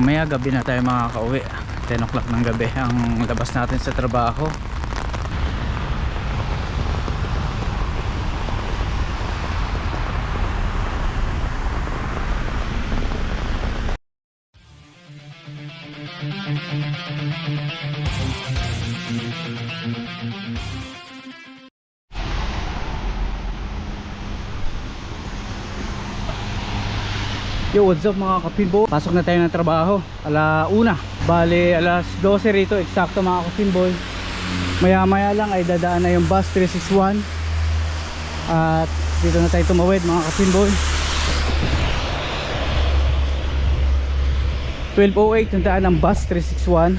mamaya gabi na tayo makakauwi. 10 o'clock ng gabi ang labas natin sa trabaho Yo, what's up mga kapinbo? Pasok na tayo ng trabaho. Ala una. Bale, alas 12 rito. Eksakto mga kapinboy. Maya maya lang ay dadaan na yung bus 361. At dito na tayo tumawid mga kapinboy. 12.08 yung daan ng bus 361.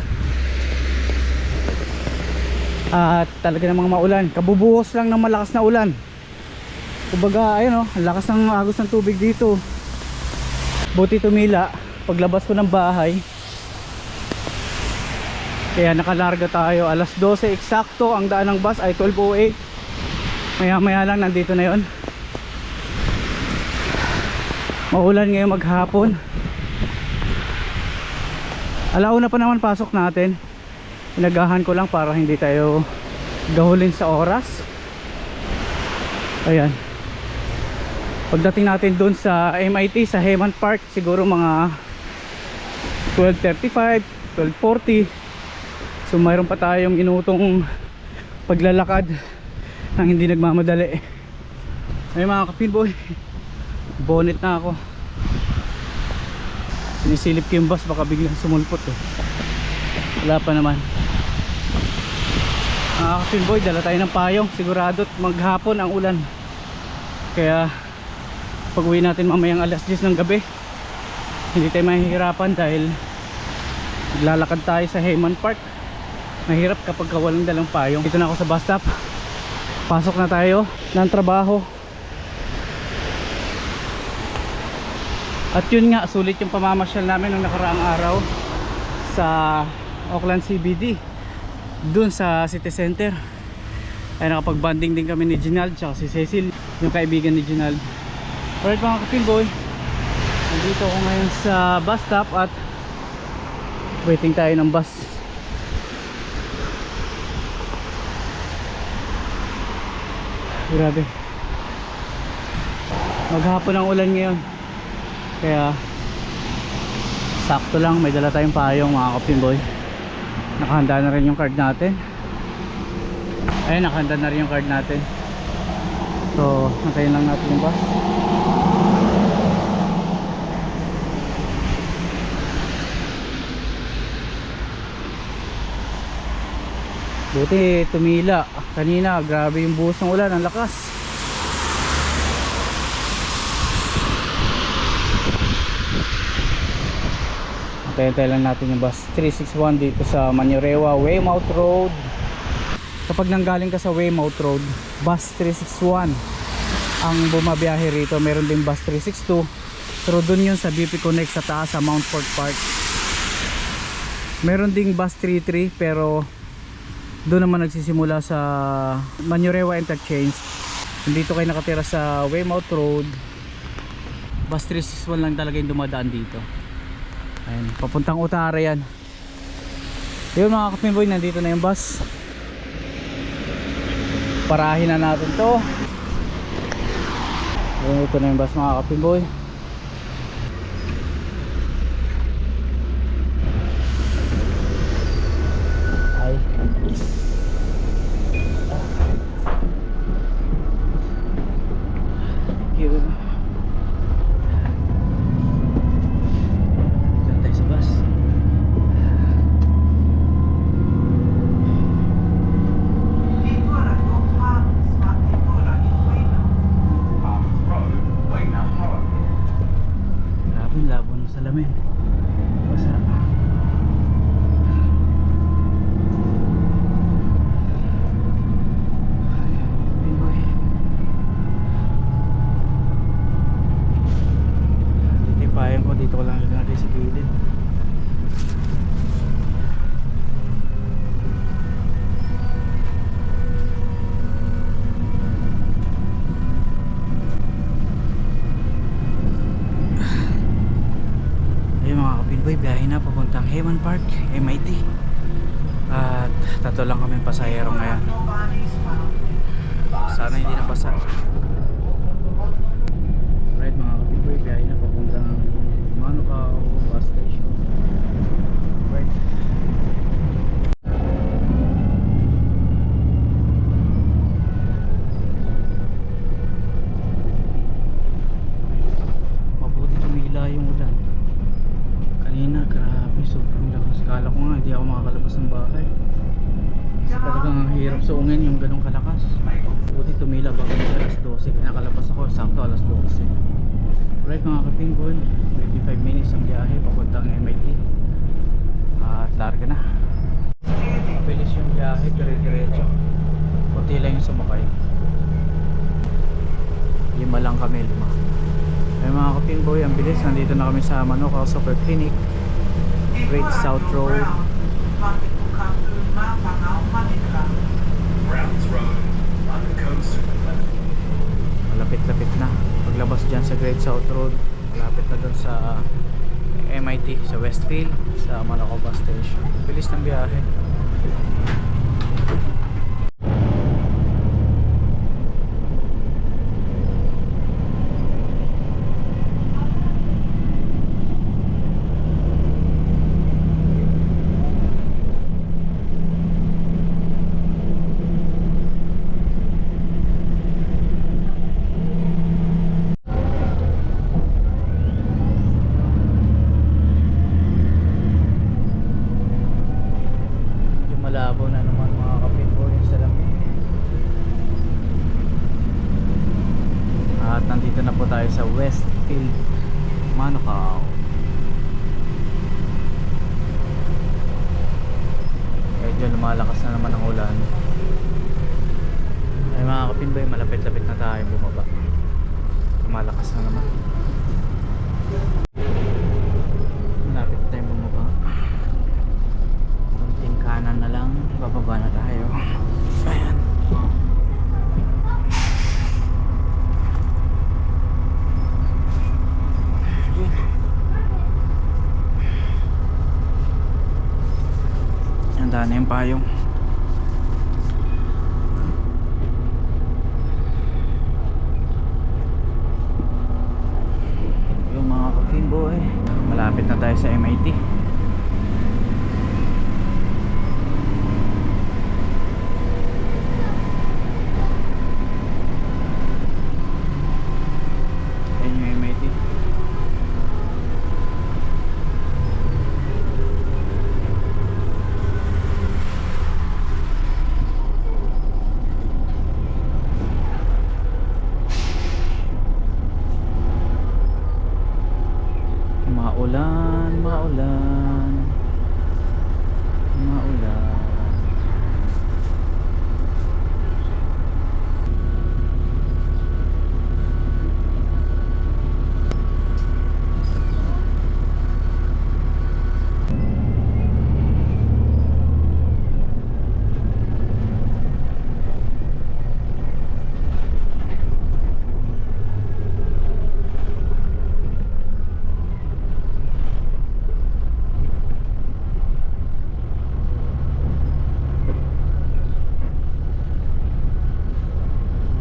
At talaga namang maulan. Kabubuhos lang ng malakas na ulan. Kumbaga, ayun oh, lakas ng agos ng tubig dito buti tumila. Paglabas ko ng bahay. Kaya nakalarga tayo. Alas 12 eksakto. Ang daan ng bus ay 12.08 maya maya lang nandito na yon maulan ngayon maghapon. Alauna pa naman pasok natin. Pinagahan ko lang para hindi tayo gahulin sa oras. Ayan pagdating natin doon sa MIT sa Heman Park siguro mga 12.35 12.40 so mayroon pa tayong inutong paglalakad nang hindi nagmamadali. Ay mga kapinboy bonnet na ako. Sinisilip ko yung bus baka biglang sumulpot eh. wala pa naman. Mga kapinboy dala tayo ng payong. Sigurado maghapon ang ulan. Kaya pag uwi natin mamayang alas 10 ng gabi hindi tayo mahihirapan dahil lalakad tayo sa Heyman Park. Mahirap kapag walang dalang payong. Dito na ako sa bus stop. Pasok na tayo ng trabaho. At yun nga sulit yung pamamasyal namin ng nakaraang araw sa Auckland CBD dun sa city center. Ay nakapag banding din kami ni Ginald tsaka si Cecil yung kaibigan ni Ginald Alright mga kapinboy Nandito ako ngayon sa bus stop at Waiting tayo ng bus. Grabe. Maghapon ang ulan ngayon. Kaya Sakto lang may dala tayong payong mga kapinboy Nakahanda na rin yung card natin. Ayun nakahanda na rin yung card natin. So, antayin lang natin yung bus. Buti tumila. Kanina, grabe yung buhos ng ulan, ang lakas. Antayin lang natin yung bus 361 dito sa Manurewa, Weymouth Road. Kapag nanggaling ka sa Weymouth Road, bus 361 ang bumabiyahe rito. Meron din bus 362. Pero dun yun sa BP Connect sa taas sa Mount Fort Park. Meron ding bus 33 pero doon naman nagsisimula sa Manurewa Interchange. Dito kayo nakatira sa Weymouth Road. Bus 361 lang talaga yung dumadaan dito. Ayun, papuntang Utara yan. Yun mga kapimboy, nandito na yung bus. Parahin na natin to. Ayun, ito na yung bus mga kapimboy. Ay. Thank you. Dito na tayo sa bus. Grabe yung labo ng salamin. Basa. Ay, Pinoy. Dito yung payang ko. Dito ko lang nilagay sa gilid. Ayun mga kapinboy kapimboy biyahe Heman Park MIT at tatlo lang kami pasahero ngayon. Sana hindi na basa right mga kapimboy biyahe na papuntang Manukau bus station right mabuti tumila yung ulan kanina grabe sobrang lakas kala ko nga hindi ako makakalabas ng bahay kasi talagang ang hirap suungin yung ganong kalakas. Buti tumila bago alas 12 kaya nakalabas ako sakto alas 12 right mga kapingboy 25 minutes ang biyahe papuntang MIT at larga na. Mabilis yung biyahe dire-diretso. Kunti lang yung sumakay. Lima lang kami lima. Ay mga kapinboy, ang bilis. Nandito na kami sa Manukau Super Clinic. Great South Road. Malapit-lapit na. Paglabas dyan sa Great South Road, malapit na dun sa MIT, sa Westfield, sa Manukau Bus Station. Bilis ng biyahe. Medyo malabo na naman mga kapinboy yung salamin. At nandito na po tayo sa Westfield, Manukau. Medyo lumalakas na naman ang ulan. Ay mga kapinboy, malapit-lapit na tayo bumaba. Lumalakas na naman. Malapit na tayong bumaba. Konting kanan na lang, bababa na tayo. Ayan. Yun. Ang daan yung payong. Yung mga kapimboy, malapit na tayo sa MIT. Ayun yung MIT. Maulan, maulan. Maulan.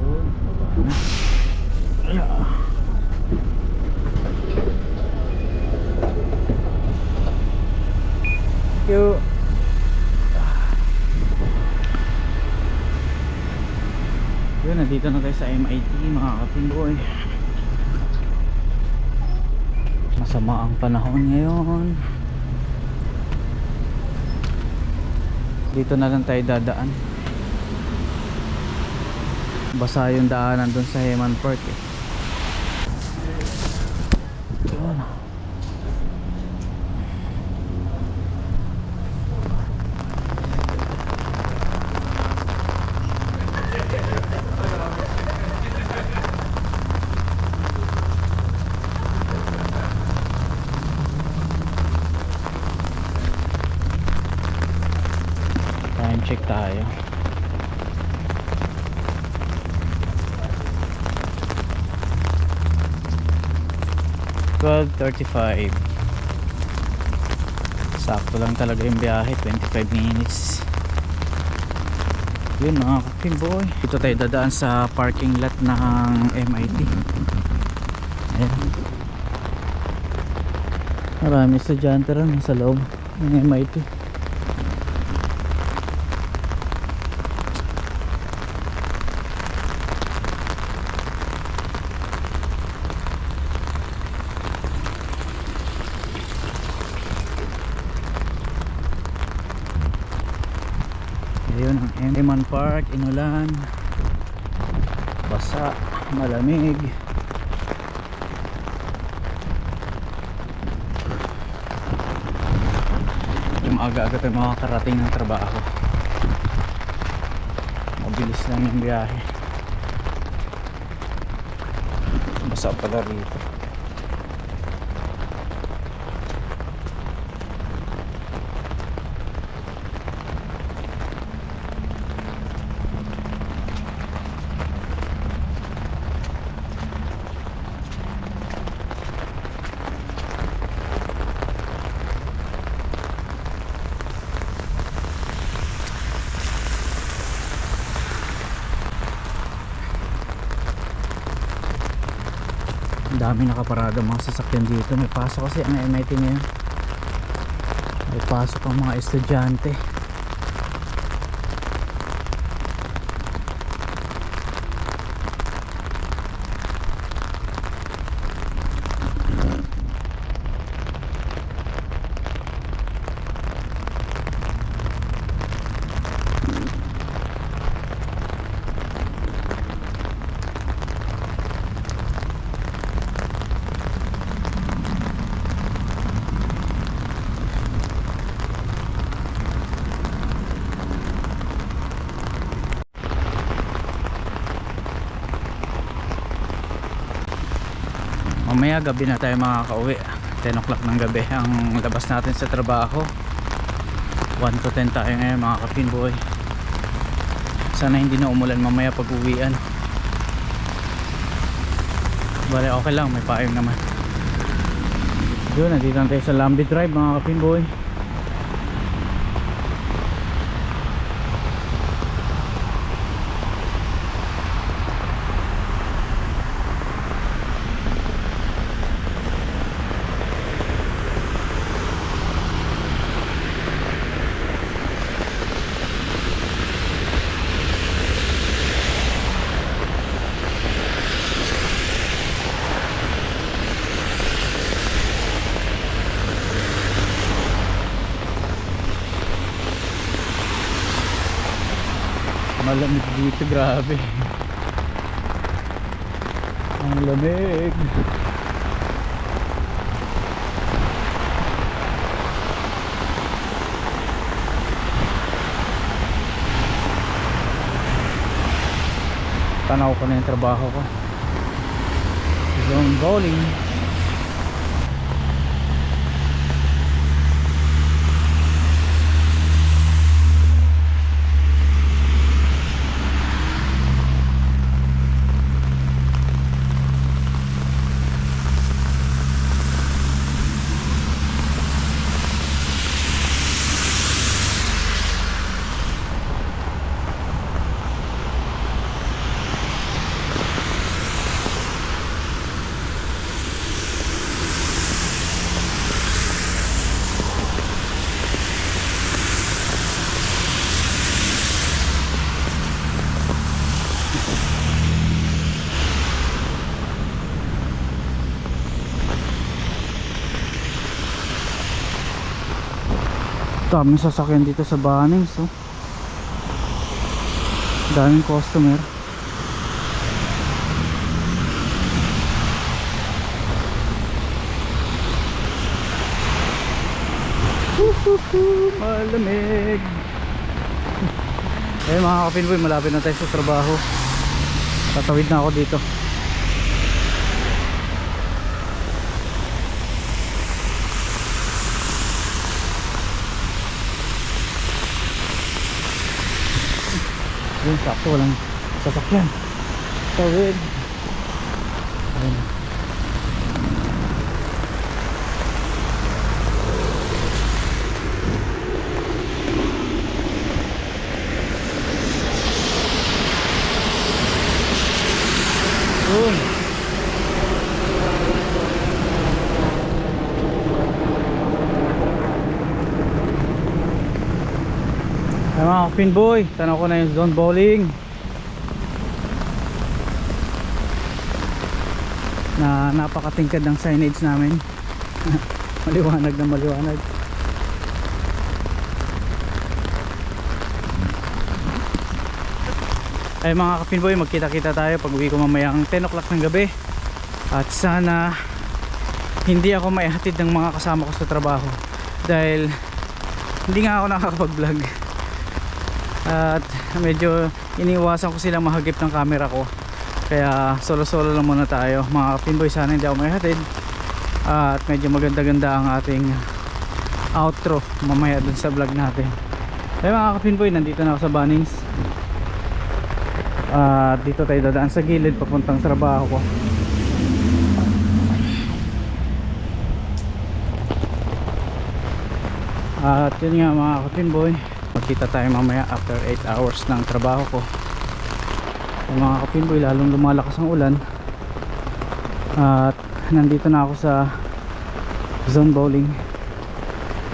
Yun, baba na. Yeah. Thank you. Nandito na tayo sa MIT mga kapinggoy. Masama ang panahon ngayon. Dito na lang tayo dadaan. Basa yung daanan dun sa Heman Park eh. Check tayo. Twelve sakto lang talaga yung biyahe 25 minutes. Yun mga boy. Dito tayo dadaan sa parking lot ng MIT ayan. Marami estudyante rin sa loob ng MIT Ayun ang Eman Park, inulan. Basa, malamig. Yung aga-aga tayo makakarating ng trabaho. Mabilis lang yung biyahe. Basa pala rito. Dami nakaparada mga sasakyan dito. May pasok kasi ang MIT ngayon. May pasok ang mga estudyante. Mamaya gabi na tayo makakauwi. 10 o'clock ng gabi ang labas natin sa trabaho. 1 to 10 tayo ngayon mga kapinboy. Sana hindi na umulan mamaya pag uwian. Bale okay lang, may paayong naman. Doon, nandito na tayo sa Lambi Drive mga kapinboy. Malamig dito, grabe. Ang lamig. Tanaw ko na yung trabaho ko. Zone bowling. Daming sasakyan dito sa Bunnings oh. daming customer. Malamig. Eh mga kapinboy malapit na tayo sa trabaho. Tatawid na ako dito yun sakto walang sasakyan. Tawid ayun. Boom. Kapinboy, tanaw ko na yung zone bowling. Na napakatingkad ng signage namin. maliwanag na maliwanag. Ay mga kapinboy, magkita-kita tayo pag uwi ko mamayang 10 o'clock ng gabi. At sana hindi ako maihatid ng mga kasama ko sa trabaho dahil hindi nga ako nakakapag-vlog at medyo iniwasan ko silang mahagip ng camera ko. Kaya solo solo lang muna tayo. Mga kapinboy sana hindi ako maihatid at medyo maganda-ganda ang ating outro mamaya dun sa vlog natin. Kaya mga kapinboy nandito na ako sa Bunnings. At dito tayo dadaan sa gilid papuntang trabaho ko. At yun nga mga kapinboy Magkita tayo mamaya after 8 hours ng trabaho ko. So, Mga kapinboy lalong lumalakas ang ulan. At nandito na ako sa zone bowling.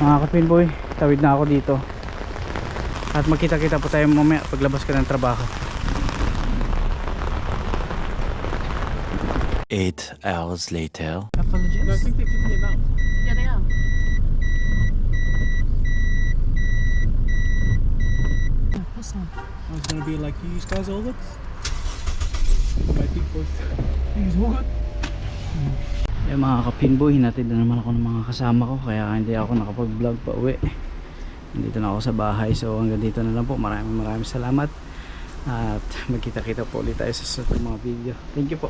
Mga kapinboy tawid na ako dito. At magkita kita po tayo mamaya paglabas ko ng trabaho. Eight hours later. No, I think they're giving it out. Like, you use guys all this? My people. You use all? Yung mga kapinboy, hinatid na naman ako ng mga kasama ko kaya hindi ako nakapag vlog pa uwi Nandito na ako sa bahay so hanggang dito na lang po maraming maraming salamat at magkita kita po ulit tayo sa susunod mga video thank you po